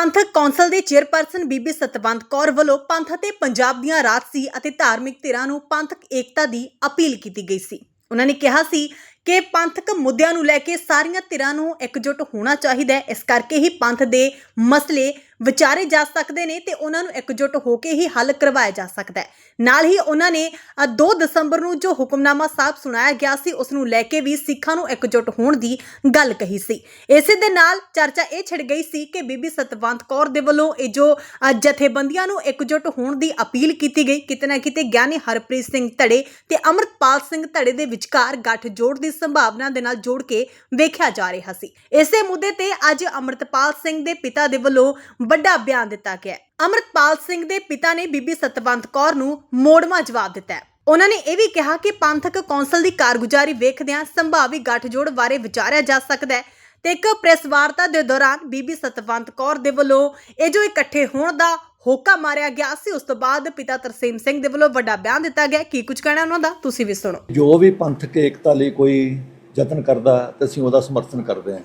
ਪੰਥਕ ਕੌਂਸਲ ਦੇ ਚੇਅਰਪਰਸਨ ਬੀਬੀ ਸਤਵੰਤ ਕੌਰ ਵੱਲੋਂ ਪੰਥ ਅਤੇ ਪੰਜਾਬ ਦੀਆਂ ਰਾਜਸੀ ਅਤੇ ਧਾਰਮਿਕ ਧਿਰਾਂ ਨੂੰ ਪੰਥਕ ਏਕਤਾ ਦੀ ਅਪੀਲ ਕੀਤੀ ਗਈ ਸੀ। ਉਹਨਾਂ ਨੇ ਕਿਹਾ ਸੀ ਕਿ ਪੰਥਕ ਮੁੱਦਿਆਂ ਨੂੰ ਲੈ ਕੇ ਸਾਰੀਆਂ ਧਿਰਾਂ ਨੂੰ ਇਕਜੁੱਟ ਹੋਣਾ ਚਾਹੀਦਾ ਹੈ। ਇਸ ਕਰਕੇ ਹੀ ਪੰਥ ਦੇ ਮਸਲੇ ਵਿਚਾਰੇ ਜਾ ਸਕਦੇ ਨੇ ਤੇ ਉਹਨਾਂ ਨੂੰ ਇਕਜੁੱਟ ਹੋ ਕੇ ਹੀ ਹੱਲ ਕਰਵਾਇਆ ਜਾ ਸਕਦਾ ਹੈ। ਨਾਲ ਹੀ ਉਹਨਾਂ ਨੇ ਅ, 2 ਦਸੰਬਰ ਨੂੰ ਜੋ ਹੁਕਮਨਾਮਾ ਸਾਹਿਬ ਸੁਣਾਇਆ ਗਿਆ ਸੀ ਉਸ ਨੂੰ ਲੈ ਕੇ ਵੀ ਸਿੱਖਾਂ ਨੂੰ ਇਕਜੁੱਟ ਹੋਣ ਦੀ ਗੱਲ ਕਹੀ ਸੀ। ਇਸੇ ਦੇ ਨਾਲ ਚਰਚਾ ਇਹ ਛਿੜ ਗਈ ਸੀ ਕਿ ਬੀਬੀ ਸਤਵੰਤ ਕੌਰ ਦੇ ਵੱਲੋਂ ਇਹ ਜੋ ਅ, ਜਥੇਬੰਦੀਆਂ ਨੂੰ ਇਕਜੁੱਟ ਹੋਣ ਦੀ ਅਪੀਲ ਕੀਤੀ ਗਈ ਕਿਤੇ ਨਾ ਕਿਤੇ ਗਿਆਨੀ ਹਰਪ੍ਰੀਤ ਸਿੰਘ ਧੜੇ ਤੇ ਅਮਰਤਪਾਲ ਸਿੰਘ ਧੜੇ ਦੇ ਵਿਚਕਾਰ ਗੱਠਜੋੜ ਦੀ ਸੰਭਾਵਨਾ ਦੇ ਨਾਲ ਜੋੜ ਕੇ ਵੇਖਿਆ ਜਾ ਰਿਹਾ ਸੀ। ਇਸੇ ਮੁੱਦੇ ਤੇ ਅੱਜ ਅਮਰਤਪਾਲ ਸਿੰਘ ਦੇ ਪਿਤਾ ਦੇ ਵੱਲੋਂ ਵੱਡਾ ਬਿਆਨ ਦਿੱਤਾ ਗਿਆ ਅਮਰਤਪਾਲ ਸਿੰਘ ਦੇ ਪਿਤਾ ਨੇ ਬੀਬੀ ਸਤਵੰਤ ਕੌਰ ਨੂੰ ਮੋੜਵਾਂ ਜਵਾਬ ਦਿੱਤਾ ਹੈ। ਉਹਨਾਂ ਨੇ ਇਹ ਵੀ ਕਿਹਾ ਕਿ ਪੰਥਕ ਕੌਂਸਲ ਦੀ ਕਾਰਗੁਜ਼ਾਰੀ ਵੇਖਦਿਆਂ ਸੰਭਾਵੀ ਗੱਠਜੋੜ ਬਾਰੇ ਵਿਚਾਰਿਆ ਜਾ ਸਕਦਾ ਹੈ ਤੇ ਇੱਕ ਪ੍ਰੈਸ ਵਾਰਤਾ ਦੇ ਦੌਰਾਨ ਬੀਬੀ ਸਤਵੰਤ ਕੌਰ ਦੇ ਵੱਲੋਂ ਇਹ ਜੋ ਇਕੱਠੇ ਹੋਣ ਦਾ ਹੋਕਾ ਮਾਰਿਆ ਗਿਆ ਸੀ, ਉਸ ਤੋਂ ਬਾਅਦ ਪਿਤਾ ਤਰਸੇਮ ਸਿੰਘ ਦੇ ਵੱਲੋਂ ਵੱਡਾ ਬਿਆਨ ਦਿੱਤਾ ਗਿਆ ਕੀ ਕੁਝ ਕਹਿਣਾ ਉਹਨਾਂ ਦਾ? ਤੁਸੀਂ ਵੀ ਸੁਣੋ। ਜੋ ਵੀ ਪੰਥਕ ਏਕਤਾ ਲਈ ਕੋਈ ਯਤਨ ਕਰਦਾ ਤੇ ਅਸੀਂ ਉਹਦਾ ਸਮਰਥਨ ਕਰਦੇ ਹਾਂ।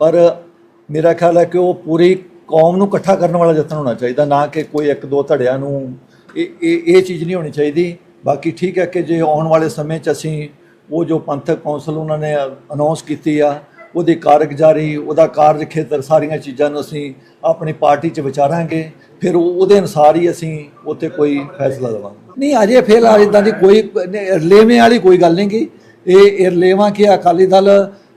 ਪਰ ਮੇਰਾ ਖਿਆਲ ਹੈ ਕਿ ਉਹ ਪੂਰੀ ਕੌਮ ਨੂੰ ਇਕੱਠਾ ਕਰਨ ਵਾਲਾ ਯਤਨ ਹੋਣਾ ਚਾਹੀਦਾ, ਨਾ ਕਿ ਕੋਈ ਇੱਕ ਦੋ ਧੜਿਆਂ ਨੂੰ। ਇਹ ਇਹ ਇਹ ਚੀਜ਼ ਨਹੀਂ ਹੋਣੀ ਚਾਹੀਦੀ। ਬਾਕੀ ਠੀਕ ਹੈ ਕਿ ਜੇ ਆਉਣ ਵਾਲੇ ਸਮੇਂ 'ਚ ਅਸੀਂ ਉਹ ਜੋ ਪੰਥਕ ਕੌਂਸਲ ਉਹਨਾਂ ਨੇ ਅਨਾਉਂਸ ਕੀਤੀ ਆ, ਉਹਦੀ ਕਾਰਗੁਜ਼ਾਰੀ ਉਹਦਾ ਕਾਰਜ ਖੇਤਰ ਸਾਰੀਆਂ ਚੀਜ਼ਾਂ ਨੂੰ ਅਸੀਂ ਆਪਣੀ ਪਾਰਟੀ 'ਚ ਵਿਚਾਰਾਂਗੇ, ਫਿਰ ਉਹਦੇ ਅਨੁਸਾਰ ਹੀ ਅਸੀਂ ਉੱਥੇ ਕੋਈ ਫੈਸਲਾ ਲਵਾਂਗੇ। ਨਹੀਂ, ਅਜੇ ਫਿਲਹਾਲ ਇਦਾਂ ਦੀ ਕੋਈ ਰਲੇਵੇਂ ਵਾਲੀ ਕੋਈ ਗੱਲ ਨਹੀਂ ਗੀ। ਇਹ ਇਹ ਰਲੇਵਾਂ ਕਿ ਅਕਾਲੀ ਦਲ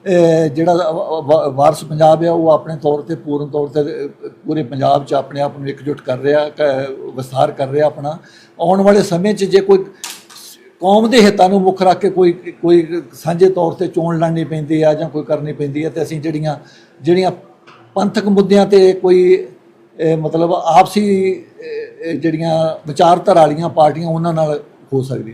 ਜਿਹੜਾ ਵ- ਵਾਰਸ ਪੰਜਾਬ ਆ, ਉਹ ਆਪਣੇ ਤੌਰ ਤੇ ਪੂਰਨ ਤੌਰ ਤੇ ਪੂਰੇ ਪੰਜਾਬ 'ਚ ਆਪਣੇ ਆਪ ਨੂੰ ਇਕਜੁੱਟ ਕਰ ਰਿਹਾ ਵਿਸਥਾਰ ਕਰ ਰਿਹਾ ਆਪਣਾ। ਆਉਣ ਵਾਲੇ ਸਮੇਂ 'ਚ ਜੇ ਕੋਈ ਕੌਮ ਦੇ ਹਿੱਤਾਂ ਨੂੰ ਮੁੱਖ ਰੱਖ ਕੇ ਕੋਈ ਕੋਈ ਸਾਂਝੇ ਤੌਰ ਤੇ ਚੋਣ ਲੜਨੀ ਪੈਂਦੀ ਆ ਜਾਂ ਕੋਈ ਕਰਨੀ ਪੈਂਦੀ ਹੈ ਤੇ ਅਸੀਂ ਜਿਹੜੀਆਂ ਜਿਹੜੀਆਂ ਪੰਥਕ ਮੁੱਦਿਆਂ ਤੇ ਕੋਈ ਮਤਲਬ ਆਪਸੀ ਜਿਹੜੀਆਂ ਵਿਚਾਰਧਾਰਾ ਵਾਲੀਆਂ ਪਾਰਟੀਆਂ, ਉਹਨਾਂ ਨਾਲ ਹੋ ਸਕਦੀ